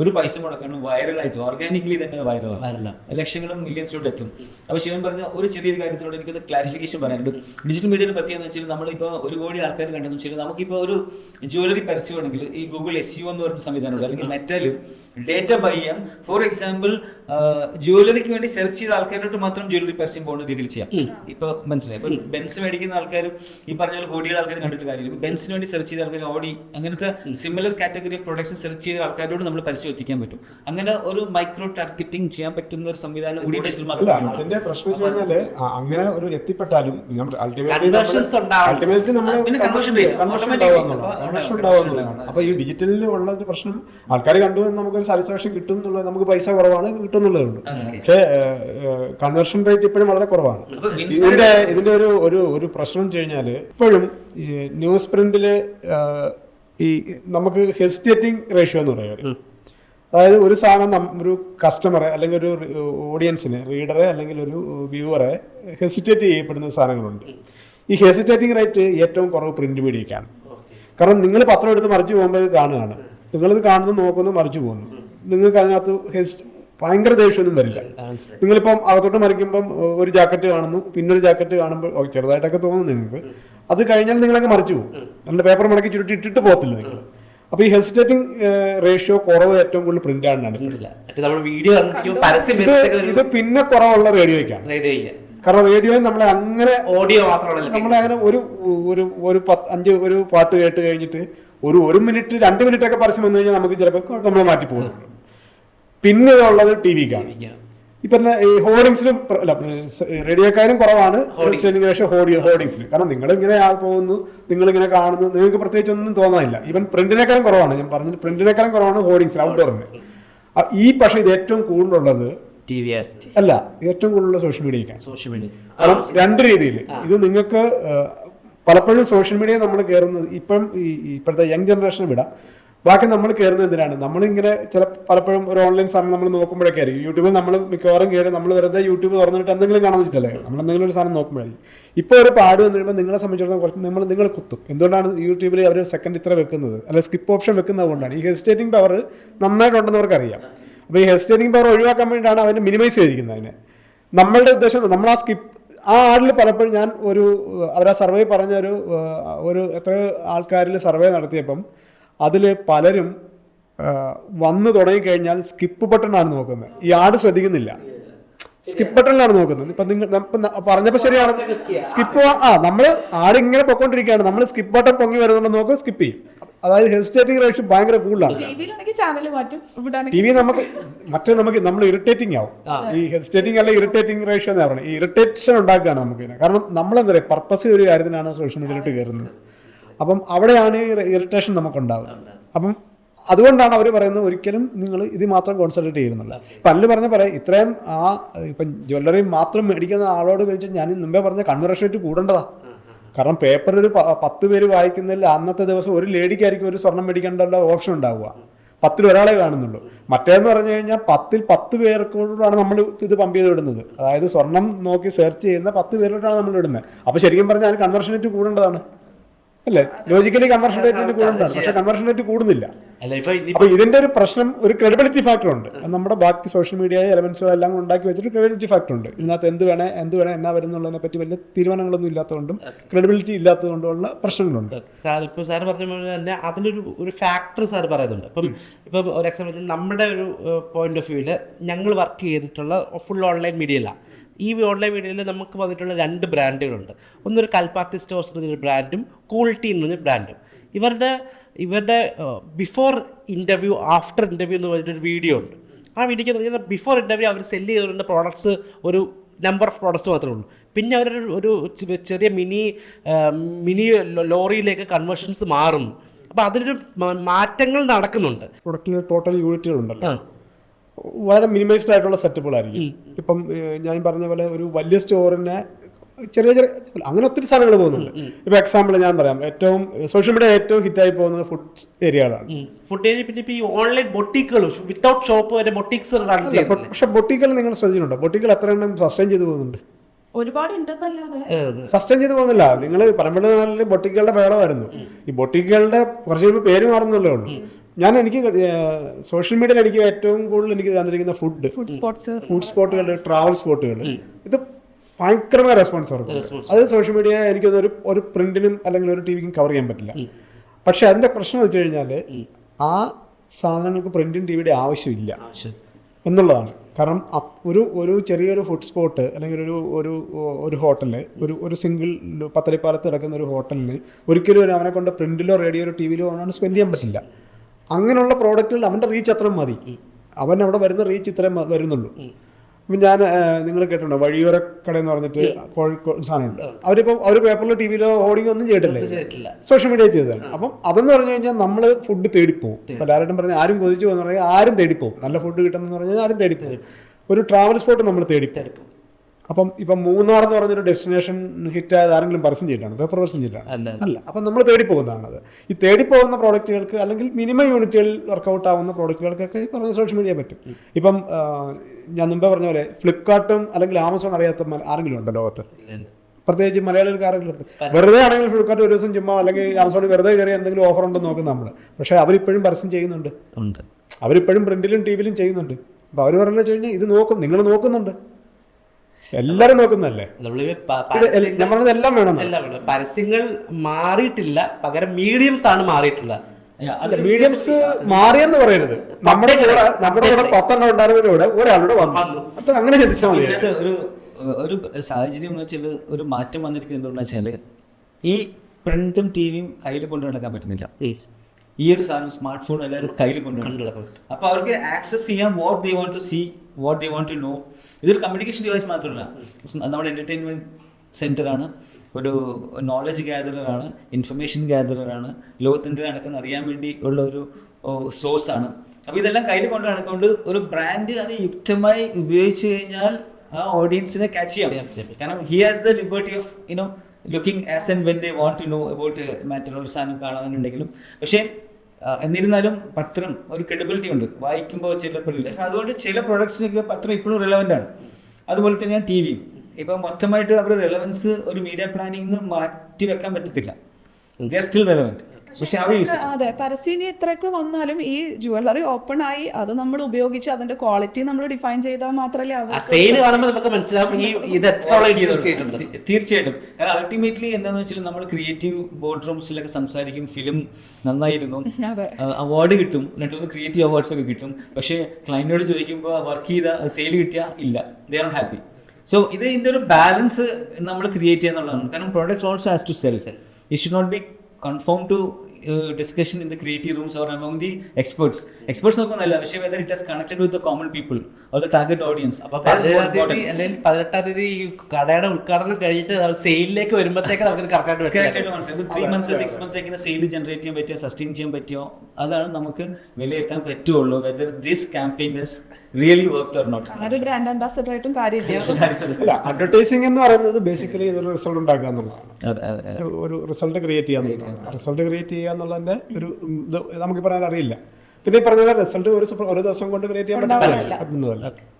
ഒരു പൈസ മുടക്കണം വൈറലായിട്ട് ഓർഗാനിക്കലി തന്നെ വൈറലാണ് ലക്ഷങ്ങളും മില്യൺസിലോട്ട് എത്തും അപ്പോൾ ശിവൻ പറഞ്ഞ ഒരു ചെറിയൊരു കാര്യത്തിലൂടെ എനിക്കത് ക്ലാരിഫിക്കേഷൻ പറയാനുണ്ട്. ഡിജിറ്റൽ മീഡിയയുടെ പ്രത്യേകത എന്ന് വെച്ചാൽ നമ്മളിപ്പോൾ ഒരു കോടി ആൾക്കാർ കണ്ടെന്ന് വെച്ചാൽ നമുക്കിപ്പോൾ ഒരു ജ്വല്ലറി പരസ്യമാണെങ്കിൽ ഈ ഗൂഗിൾ എസ് യു എന്ന് പറഞ്ഞ സംവിധാനമുണ്ട് അല്ലെങ്കിൽ മെറ്റൽ ഡേറ്റ ബൈ ചെയ്യാം ഫോർ എക്സാമ്പിൾ ജ്വല്ലറിക്ക് വേണ്ടി സെർച്ച് ചെയ്ത ആൾക്കാരോട്ട് മാത്രം ജ്വല്ലറി പരസ്യം പോകുന്ന രീതിയിൽ ചെയ്യാം. ഇപ്പൊ മനസ്സിലായി. ഇപ്പൊ ബെൻസ് മേടിക്കുന്ന ആൾക്കാർ ഈ പറഞ്ഞ കോടിയുടെ ആൾക്കാർ കണ്ടിട്ട് കാര്യമില്ല. ബെൻസിന് വേണ്ടി സെർച്ച് ചെയ്ത ആൾക്കാർ ഓടി അങ്ങനത്തെ similar category of products search ചെയ്ത ആൾക്കാരോട് നമ്മൾ പരസ്യം എത്തിക്കാൻ പറ്റും. അങ്ങനെ ഒരു മൈക്രോ ടാർഗറ്റിംഗ് ചെയ്യാൻ പറ്റുന്ന ഒരു സംവിധാനം കൂടി അതിന്റെ പ്രശ്നം വെച്ച് കഴിഞ്ഞാൽ അങ്ങനെ ഒരു എത്തിപ്പെട്ടാലും അപ്പൊ ഈ ഡിജിറ്റലിൽ ഉള്ള ഒരു പ്രശ്നം ആൾക്കാർ കണ്ടു നമുക്ക് ഒരു സാറ്റിസ്ഫാക്ഷൻ കിട്ടും എന്നുള്ളത് നമുക്ക് പൈസ കുറവാണ് കിട്ടുന്നുള്ളതുണ്ട്. പക്ഷേ കൺവേർഷൻ റേറ്റ് ഇപ്പോഴും വളരെ കുറവാണ്. ഇതിന്റെ ഇതിന്റെ ഒരു ഒരു ഒരു പ്രശ്നം എന്ന് കഴിഞ്ഞാൽ ഇപ്പോഴും ഈ ന്യൂസ് പ്രിന്റിലെ ഈ നമുക്ക് ഹെസിറ്റേറ്റിംഗ് റേഷ്യോ എന്ന് പറയുന്നത് അതായത് ഒരു സാധനം ഒരു കസ്റ്റമറെ അല്ലെങ്കിൽ ഒരു ഓഡിയൻസിനെ റീഡറെ അല്ലെങ്കിൽ ഒരു വ്യൂവറെ ഹെസിറ്റേറ്റ് ചെയ്യപ്പെടുന്ന സാധനങ്ങളുണ്ട്. ഈ ഹെസിറ്റേറ്റിംഗ് റേറ്റ് ഏറ്റവും കുറവ് പ്രിന്റ് മീഡിയക്കാണ് കാരണം നിങ്ങൾ പത്രം എടുത്ത് മറിച്ച് പോകുമ്പോൾ ഇത് കാണുകയാണ്. നിങ്ങളിത് കാണുന്നു നോക്കുന്നു മറിച്ച് പോകുന്നു. നിങ്ങൾക്ക് അതിനകത്ത് ഹെസ് ഭയങ്കര ദേഷ്യമൊന്നും വരില്ല. നിങ്ങളിപ്പം അകത്തോട്ട് മറിക്കുമ്പം ഒരു ജാക്കറ്റ് കാണുന്നു പിന്നൊരു ജാക്കറ്റ് കാണുമ്പോൾ ചെറുതായിട്ടൊക്കെ തോന്നുന്നു നിങ്ങൾക്ക്. അത് കഴിഞ്ഞാൽ നിങ്ങളൊക്കെ മറിച്ചു പോകും. നല്ല പേപ്പർ മടക്കി ചുരുട്ടി ഇട്ടിട്ട് പോകത്തില്ല നിങ്ങൾ. അപ്പോൾ ഈ ഹെസിറ്റേറ്റിംഗ് റേഷ്യോ കുറവ് ഏറ്റവും കൂടുതൽ പ്രിന്റ് ആണ് വീഡിയോ ഇത് ഇത് പിന്നെ കുറവുള്ള റേഡിയോയ്ക്കാണ് റേഡിയോ കാരണം റേഡിയോയിൽ നമ്മളെ അങ്ങനെ ഓഡിയോ മാത്രമാണ് നമ്മളെ അങ്ങനെ ഒരു ഒരു ഒരു പത്ത് അഞ്ച് ഒരു പാട്ട് കേട്ട് കഴിഞ്ഞിട്ട് ഒരു ഒരു മിനിറ്റ് രണ്ട് മിനിറ്റ് ഒക്കെ പരസ്യം വന്നു കഴിഞ്ഞാൽ നമുക്ക് ചിലപ്പോൾ നമ്മൾ മാറ്റി പോകുന്നുണ്ട് പിന്നെ ഉള്ളത് ടി വിക്കാണ് ഈ പറഞ്ഞ ഈ ഹോർഡിങ്സിലും അല്ല റേഡിയോക്കാരും കുറവാണ്. ശേഷം ഹോഡിയോ ഹോർഡിങ്സിൽ കാരണം നിങ്ങൾ ഇങ്ങനെ പോകുന്നു നിങ്ങൾ ഇങ്ങനെ കാണുന്നു നിങ്ങൾക്ക് പ്രത്യേകിച്ച് ഒന്നും തോന്നാനില്ല. ഈവൻ പ്രിന്റിനേക്കാളും കുറവാണ്. ഞാൻ പറഞ്ഞത് പ്രിന്റിനേക്കാളും കുറവാണ് ഹോർഡിങ്സിൽ ഔട്ട്ഡോറിന് ഈ പക്ഷേ ഇത് ഏറ്റവും കൂടുതലുള്ളത് അല്ല ഏറ്റവും കൂടുതലുള്ള സോഷ്യൽ മീഡിയക്കാണ് സോഷ്യൽ മീഡിയ കാരണം രണ്ട് രീതിയിൽ ഇത് നിങ്ങൾക്ക് പലപ്പോഴും സോഷ്യൽ മീഡിയ നമ്മൾ കയറുന്നത് ഇപ്പം ഇപ്പോഴത്തെ യങ് ജനറേഷനെ വിടാം. ബാക്കി നമ്മൾ കയറുന്നത് എന്തിനാണ്? നമ്മളിങ്ങനെ ചില പലപ്പോഴും ഒരു ഓൺലൈൻ സാധനം നമ്മൾ നോക്കുമ്പോഴൊക്കെ ആയിരിക്കും. യൂട്യൂബിൽ നമ്മൾ മിക്കവാറും കയറി നമ്മൾ വെറുതെ യൂട്യൂബ് തുറന്നിട്ട് എന്തെങ്കിലും കാണാൻ വെച്ചിട്ടല്ലേ നമ്മൾ എന്തെങ്കിലും ഒരു സാധനം നോക്കുമ്പോഴായിരിക്കും. ഇപ്പോൾ ഒരു പാട് വന്നു കഴിയുമ്പോൾ നിങ്ങളെ സംബന്ധിച്ചിടത്തോളം കുറച്ച് നമ്മൾ നിങ്ങൾ കുത്തും. എന്തുകൊണ്ടാണ് യൂട്യൂബിൽ അവർ സെക്കൻഡ് ഇത്ര വെക്കുന്നത്? അല്ലെ സ്കിപ്പ് ഓപ്ഷൻ വെക്കുന്നത് കൊണ്ടാണ്. ഈ ഹെസിറ്റേറ്റിംഗ് പവർ നന്നായിട്ടുണ്ടെന്ന് അവർക്കറിയാം. അപ്പോൾ ഈ ഹെസിറ്റേറ്റിംഗ് പവർ ഒഴിവാക്കാൻ വേണ്ടിയിട്ടാണ് അവന് മിനിമൈസ് ചെയ്തിരിക്കുന്നത് അതിനെ. നമ്മളുടെ ഉദ്ദേശം നമ്മൾ ആ സ്കിപ്പ് ആ ആളിൽ പലപ്പോഴും ഞാൻ ഒരു അവർ ആ സർവേ പറഞ്ഞ ഒരു ഒരു എത്ര ആൾക്കാരിൽ സർവേ നടത്തിയപ്പം അതിൽ പലരും വന്നു തുടങ്ങിക്കഴിഞ്ഞാൽ സ്കിപ്പ് ബട്ടണാണ് നോക്കുന്നത്. ഈ ആട് ശ്രദ്ധിക്കുന്നില്ല. സ്കിപ്പ് ബട്ടണിലാണ് നോക്കുന്നത്. ഇപ്പം നിങ്ങൾ പറഞ്ഞപ്പോൾ ശരിയാണ്. സ്കിപ്പ് ആ നമ്മൾ ആടിങ്ങനെ പൊക്കോണ്ടിരിക്കുകയാണ്. നമ്മൾ സ്കിപ്പ് ബട്ടൺ പൊങ്ങി വരുന്നുണ്ട് നോക്കുക സ്കിപ്പ് ചെയ്യും. അതായത് ഹെസിറ്റേറ്റിംഗ് റേഷ്യോ ഭയങ്കര കൂടുതലാണ്. ടി വി നമുക്ക് മറ്റേ നമുക്ക് നമ്മൾ ഇറിറ്റേറ്റിംഗ് ആവും. ഈ ഹെസിറ്റേറ്റിംഗ് അല്ല ഇറിറ്റേറ്റിംഗ് റേഷ്യോ എന്ന് പറയുന്നത് ഈ ഇറിറ്റേഷൻ ഉണ്ടാക്കുകയാണ് നമുക്ക് കാരണം നമ്മൾ എന്താ പറയുക പർപ്പസ് ഒരു കാര്യത്തിനാണ് സോഷ്യൽ മീഡിയയിലോട്ട് കയറുന്നത്. അപ്പം അവിടെയാണ് ഇറിറ്റേഷൻ നമുക്കുണ്ടാവുന്നത് അപ്പം അതുകൊണ്ടാണ് അവർ പറയുന്നത് ഒരിക്കലും നിങ്ങൾ ഇത് മാത്രം കോൺസെൻട്രേറ്റ് ചെയ്യുന്നില്ല. ഇപ്പം അല്ല് പറഞ്ഞ പറയാം ഇത്രയും ആ ഇപ്പം ജ്വല്ലറി മാത്രം മേടിക്കുന്ന ആളോട് കഴിച്ചാൽ ഞാൻ മുമ്പേ പറഞ്ഞ കൺവെർഷൻ റേറ്റ് കൂടേണ്ടതാ. കാരണം പേപ്പറിൽ ഒരു പത്ത് പേര് വായിക്കുന്നതിൽ അന്നത്തെ ദിവസം ഒരു ലേഡിക്കായിരിക്കും ഒരു സ്വർണം മേടിക്കേണ്ട ഓപ്ഷൻ ഉണ്ടാവുക. പത്തിൽ ഒരാളെ കാണുന്നുള്ളൂ. മറ്റേന്ന് പറഞ്ഞു കഴിഞ്ഞാൽ പത്തിൽ പത്ത് പേർക്കോടാണ് നമ്മൾ ഇത് പമ്പ് ചെയ്ത് വിടുന്നത് അതായത് സ്വർണം നോക്കി സെർച്ച് ചെയ്യുന്ന പത്ത് പേരോടാണ് നമ്മൾ ഇടുന്നത്. അപ്പോൾ ശരിക്കും പറഞ്ഞാൽ അതിന് കൺവെർഷൻ റേറ്റ് കൂടേണ്ടതാണ്. അല്ലേ? ലോജിക്കലി കൺവേർഷൻ റേറ്റ് കൂടേണ്ടതാണ് പക്ഷെ കൺവേർഷൻ റേറ്റ് കൂടുന്നില്ല. അല്ല ഇപ്പൊ ഇതിന്റെ ഒരു പ്രശ്നം ഒരു ക്രെഡിബിലിറ്റി ഫാക്ടർ ഉണ്ട്. നമ്മുടെ ബാക്കി സോഷ്യൽ മീഡിയ എലമെന്റ്സോ എല്ലാം ഉണ്ടാക്കി വെച്ചിട്ട് ക്രെഡിബിലിറ്റി ഫാക്ടർ ഉണ്ട്. ഇതിനകത്ത് എന്ത് വേണേ എന്ത് വേണേ എന്നാ വരുന്നുള്ളതിനെ പറ്റി വലിയ തീരുമാനങ്ങളൊന്നും ഇല്ലാത്തതുകൊണ്ടും ക്രെഡിബിലിറ്റി ഇല്ലാത്തതുകൊണ്ടുള്ള പ്രശ്നങ്ങളുണ്ട്. സാർ ഇപ്പോൾ സാർ പറഞ്ഞ പോലെ തന്നെ അതിലൊരു ഒരു ഫാക്ടർ സാർ പറയുന്നുണ്ട്. ഇപ്പം ഇപ്പം ഒരു എക്സാമ്പിൾ നമ്മുടെ ഒരു പോയിന്റ് ഓഫ് വ്യൂവിൽ ഞങ്ങൾ വർക്ക് ചെയ്തിട്ടുള്ള ഫുൾ ഓൺലൈൻ മീഡിയയിലാണ് ഈ ഓൺലൈൻ മീഡിയയിൽ നമുക്ക് വന്നിട്ടുള്ള രണ്ട് ബ്രാൻഡുകളുണ്ട് ഒന്നൊരു കൽപ്പാത്തി സ്റ്റോഴ്സ് എന്നൊരു ബ്രാൻഡും ക്വാളിറ്റി എന്ന് പറഞ്ഞ ബ്രാൻഡും ഇവരുടെ ഇവരുടെ ബിഫോർ ഇന്റർവ്യൂ ആഫ്റ്റർ ഇന്റർവ്യൂ എന്ന് പറഞ്ഞിട്ടൊരു വീഡിയോ ഉണ്ട്. ആ വീഡിയോക്ക് എന്ന് പറഞ്ഞാൽ ബിഫോർ ഇന്റർവ്യൂ അവർ സെല്ല് ചെയ്തിട്ടുള്ള പ്രോഡക്ട്സ് ഒരു നമ്പർ ഓഫ് പ്രോഡക്ട്സ് മാത്രമേ ഉള്ളൂ. പിന്നെ അവരുടെ ഒരു ചെറിയ മിനി മിനി ലോറിയിലേക്ക് കൺവേർഷൻസ് മാറും. അപ്പോൾ അതിനൊരു മാറ്റങ്ങൾ നടക്കുന്നുണ്ട്. പ്രൊഡക്റ്റിന് ടോട്ടൽ യൂണിറ്റുകൾ ഉണ്ടല്ലോ. വളരെ മിനിമൈസ്ഡ് ആയിട്ടുള്ള സെറ്റപ്പുകളായിരിക്കും ഇപ്പം ഞാൻ പറഞ്ഞ പോലെ ഒരു വലിയ സ്റ്റോറിനെ ചെറിയ ചെറിയ അങ്ങനെ ഒത്തിരി സാധനങ്ങൾ പോകുന്നുണ്ട്. ഇപ്പൊ എക്സാമ്പിൾ ഞാൻ പറയാം. ഏറ്റവും സോഷ്യൽ മീഡിയ ഏറ്റവും ഹിറ്റായി പോകുന്നത് ഫുഡ് ഏരിയകളാണ് ഫുഡ് ഏരിയ പിന്നെ ഈ ഓൺലൈൻ ബൊട്ടിക്കുകൾ വിത്തൗട്ട് ഷോപ്പ് വരെ ബൊട്ടിക്സ് റൺ ചെയ്യുന്നത് പക്ഷെ ബൊട്ടിക്കൽ നിങ്ങൾ ശ്രദ്ധിച്ചിട്ടുണ്ടോ? ബൊട്ടിക്കൽ എത്ര എണ്ണം സസ്റ്റൈൻ ചെയ്തു പോകുന്നുണ്ട്? ഒരുപാട് സസ്റ്റൈൻ ചെയ്ത് പോകുന്നില്ല. നിങ്ങൾ പരമ്പര ബൊട്ടിക്കുകളുടെ വേളമായിരുന്നു ഈ ബൊട്ടിക്കുകളുടെ കുറച്ച് കഴിയുമ്പോൾ പേര് മാറുന്നല്ലേ ഉള്ളൂ. ഞാൻ എനിക്ക് സോഷ്യൽ മീഡിയയിൽ എനിക്ക് ഏറ്റവും കൂടുതൽ എനിക്ക് തന്നിരിക്കുന്ന ഫുഡ് ഫുഡ് സ്പോട്ട്സ് ഫുഡ് സ്പോട്ടുകൾ ട്രാവൽ സ്പോട്ടുകൾ ഇത് ഭയങ്കരമായ റെസ്പോൺസ് അവർക്ക് അത് സോഷ്യൽ മീഡിയ എനിക്ക് ഒരു ഒരു പ്രിന്റിനും അല്ലെങ്കിൽ ഒരു ടി വിക്കും കവർ ചെയ്യാൻ പറ്റില്ല. പക്ഷെ അതിന്റെ പ്രശ്നം വെച്ച് കഴിഞ്ഞാൽ ആ സാധനങ്ങൾക്ക് പ്രിന്റും ടി വിയുടെ ആവശ്യമില്ല എന്നുള്ളതാണ്. കാരണം ഒരു ഒരു ചെറിയൊരു ഫുഡ് സ്പോട്ട് അല്ലെങ്കിൽ ഒരു ഒരു ഒരു ഹോട്ടൽ ഒരു ഒരു സിംഗിൾ പത്തടിപ്പാലത്ത് കിടക്കുന്ന ഒരു ഹോട്ടലിന് ഒരിക്കലും ഒരു അവനെ കൊണ്ട് പ്രിന്റിലോ റേഡിയോയിലോ ടി വിയിലോ അവനോട് സ്പെൻഡ് ചെയ്യാൻ പറ്റില്ല. അങ്ങനെയുള്ള പ്രോഡക്റ്റുകൾ അവന്റെ റീച്ച് അത്ര മതി. അവൻ അവിടെ വരുന്ന റീച്ച് ഇത്രയും വരുന്നുള്ളൂ. ഇപ്പം ഞാൻ നിങ്ങൾ കേട്ടോ വഴിയോര കട എന്ന് പറഞ്ഞിട്ട് കോഴിക്കോട് സാധനമുണ്ട്. അവരിപ്പോൾ അവർ പേപ്പറിലോ ടി വിയിലോ ഓഡിയോ ഒന്നും ചെയ്തിട്ടില്ല. സോഷ്യൽ മീഡിയ ചെയ്തതാണ്. അപ്പം അതെന്ന് പറഞ്ഞു കഴിഞ്ഞാൽ നമ്മൾ ഫുഡ് തേടിപ്പോവും. ലാലേട്ടൻ പറഞ്ഞാൽ ആരും കൊതിച്ചു പോകുന്ന പറഞ്ഞാൽ ആരും തേടിപ്പോവും. നല്ല ഫുഡ് കിട്ടുന്നെന്ന് പറഞ്ഞാൽ ആരും തേടിപ്പോവും. ഒരു ട്രാവൽ സ്പോട്ട് നമ്മൾ തേടി തേടിപ്പോവും. അപ്പം ഇപ്പം മൂന്നാർ എന്ന് പറഞ്ഞൊരു ഡെസ്റ്റിനേഷൻ ഹിറ്റ് ആയത് ആരെങ്കിലും പരസ്യം ചെയ്തിട്ടാണ്? പേപ്പർ പരസ്യം ചെയ്തിട്ടാണ്? അല്ല അപ്പം നമ്മൾ തേടി തേടിപ്പോകുന്നതാണത്. ഈ തേടി പോകുന്ന പ്രോഡക്റ്റുകൾക്ക് അല്ലെങ്കിൽ മിനിമം യൂണിറ്റുകളിൽ വർക്കൗട്ട് ആവുന്ന പ്രോഡക്റ്റുകൾക്കൊക്കെ ഈ പറഞ്ഞ സോഷ്യൽ മീഡിയ പറ്റും. ഇപ്പം ഞാൻ മുമ്പേ പറഞ്ഞ പോലെ ഫ്ലിപ്കാർട്ടും അല്ലെങ്കിൽ ആമസോൺ അറിയാത്ത ആരെങ്കിലും ഉണ്ടോ ലോകത്ത്? പ്രത്യേകിച്ച് മലയാളികൾക്ക് ആരെങ്കിലും ഉണ്ട്? വെറുതെ ആണെങ്കിൽ ഫ്ലിപ്കാർട്ട് ഒരു ദിവസം ചുമ്മാ അല്ലെങ്കിൽ ആമസോണിൽ വെറുതെ കയറി എന്തെങ്കിലും ഓഫർ ഉണ്ടോ നോക്കും നമ്മൾ പക്ഷേ അവരിപ്പോഴും പരസ്യം ചെയ്യുന്നുണ്ട്. അവരിപ്പോഴും പ്രിന്റിലും ടി വിയിലും ചെയ്യുന്നുണ്ട്. അപ്പോൾ അവർ പറഞ്ഞു വെച്ച് കഴിഞ്ഞാൽ ഇത് നോക്കും നിങ്ങൾ നോക്കുന്നുണ്ട്. എല്ലാവരും നോക്കുന്നല്ലേ പറഞ്ഞത് എല്ലാം വേണം എല്ലാം വേണം. പരസ്യങ്ങൾ മാറിയിട്ടില്ല പകരം മീഡിയംസ് ആണ് മാറിയിട്ടുള്ളത് മീഡിയംസ് മാറിയെന്ന് പറയരുത്. നമ്മുടെ കൂടെ നമ്മുടെ കൂടെ പത്തെണ്ണം ഉണ്ടായിരുന്നതിലൂടെ ഒരാളുടെ വന്നു. അത് അങ്ങനെ ചിന്തിച്ചാൽ മതി. ഒരു ഒരു സാഹചര്യം എന്ന് വെച്ചാൽ ഒരു മാറ്റം വന്നിരിക്കുന്നത് എന്തുകൊണ്ടെന്ന് വെച്ചാൽ ഈ പ്രിന്റും ടിവിയും കയ്യിൽ കൊണ്ടു നടക്കാൻ പറ്റുന്നില്ല. ഈ ഒരു സാധനം സ്മാർട്ട് ഫോൺ എല്ലാവരും കയ്യിൽ കൊണ്ടു അപ്പോൾ അവർക്ക് ആക്സസ് ചെയ്യാൻ what they want to see what they want to know ഇതൊരു കമ്മ്യൂണിക്കേഷൻ ഡിവൈസ് മാത്രമല്ല. നമ്മുടെ എന്റർടൈൻമെന്റ് സെന്ററാണ് ഒരു നോളജ് ഗ്യാദറാണ് ഇൻഫർമേഷൻ ഗ്യാദറാണ് ലോകത്ത് എന്ത് നടക്കുന്ന അറിയാൻ വേണ്ടി ഉള്ള ഒരു സോഴ്സാണ് അപ്പോൾ ഇതെല്ലാം കയ്യിൽ കൊണ്ട് നടക്കൊണ്ട് ഒരു ബ്രാൻഡ് അത് യുക്തമായി ഉപയോഗിച്ച് കഴിഞ്ഞാൽ ആ ഓഡിയൻസിനെ ക്യാച്ച് ചെയ്യാം. കാരണം he has the liberty of you know looking as and when they want to know about matter ഒരു സാധനം കാണാനുണ്ടെങ്കിലും പക്ഷേ എന്നിരുന്നാലും പത്രം ഒരു ക്രെഡിബിലിറ്റി ഉണ്ട്. വായിക്കുമ്പോൾ ചിലപ്പോൾ പക്ഷെ അതുകൊണ്ട് ചില പ്രൊഡക്ട്സിനൊക്കെ പത്രം ഇപ്പോഴും റിലവന്റ് ആണ്. അതുപോലെ തന്നെ ടി വിയും ഇപ്പം മൊത്തമായിട്ട് അവരുടെ റിലവൻസ് ഒരു മീഡിയ പ്ലാനിങ് മാറ്റി വെക്കാൻ പറ്റത്തില്ല. ദർ സ്റ്റിൽ റെലവന്റ് പക്ഷെ അവ യൂസ് അതെ പരസ്യം ഇത്രയൊക്കെ വന്നാലും ഈ ജുവല്ലറി ഓപ്പൺ ആയി അത് നമ്മൾ ഉപയോഗിച്ച് അതിന്റെ ക്വാളിറ്റി നമ്മൾ ഡിഫൈൻ ചെയ്താൽ മാത്രമല്ലേ ആ സെയിൽ കാണുമ്പോൾ നമുക്ക് മനസ്സിലാവും ഈ ഇത് എത്രത്തോളം തീർച്ചയായിട്ടും കാരണം അൾട്ടിമേറ്റ്ലി എന്താണെന്ന് വെച്ചാൽ നമ്മൾ ക്രിയേറ്റീവ് ബോർഡ് റൂംസിലൊക്കെ സംസാരിക്കും ഫിലിം നന്നായിരുന്നു. അവാർഡ് കിട്ടും രണ്ട് മൂന്ന് ക്രിയേറ്റീവ് അവാർഡ്സ് ഒക്കെ കിട്ടും. പക്ഷേ ക്ലയന്റിനോട് ചോദിക്കുമ്പോൾ വർക്ക് ചെയ്ത സെയിൽ കിട്ടിയ ഇല്ല. They are not happy so ഇത് ഇതിന്റെ ഒരു ബാലൻസ് നമ്മൾ ക്രിയേറ്റ് ചെയ്യുന്നുള്ളതാണ് കാരണം product also has to sell it should not be confirm to discussion in the creative rooms or among the experts experts നോക്കുന്നല്ല പക്ഷേ whether it has connected with the common people or the target audience അപ്പൊ പതിനേഴാം തീയതി അല്ലെങ്കിൽ പതിനെട്ടാം തീയതി ഈ കടയുടെ ഉദ്ഘാടനം കഴിഞ്ഞിട്ട് സെയിലിലേക്ക് വരുമ്പോഴത്തേക്ക് നമുക്ക് കറക്റ്റായിട്ട് മനസ്സിലാക്കും. ത്രീ മന്ത്സ് സിക്സ് മന്ത്സ് എങ്ങനെ സെയിൽ ജനറേറ്റ് ചെയ്യാൻ പറ്റിയോ സസ്റ്റെയിൻ ചെയ്യാൻ പറ്റിയോ അതാണ് നമുക്ക് വിലയിരുത്താൻ പറ്റുള്ളൂ. Whether this campaign is really work or not ഒരു ബ്രാൻഡ് അംബാസഡർ ആയിട്ടും കാര്യമില്ല. അഡ്വർടൈസിംഗ് എന്ന് പറയുന്നത് ബേസിക്കലി ഇതൊരു റിസൾട്ട് ഉണ്ടാക്കുക എന്നുള്ളതാണ്. ഒരു- റിസൾട്ട് ക്രിയേറ്റ് ചെയ്യുക എന്നുള്ളതാണ്. റിസൾട്ട് ക്രിയേറ്റ് ചെയ്യുക എന്നുള്ളതിന്റെ ഒരു ഇത് നമുക്ക് പറയാൻ അറിയില്ല. പിന്നെ ഈ പറഞ്ഞ റിസൾട്ട് ഒരു ഒരു ദിവസം കൊണ്ട് ക്രിയേറ്റ് ചെയ്യാൻ പറ്റുന്നതല്ല.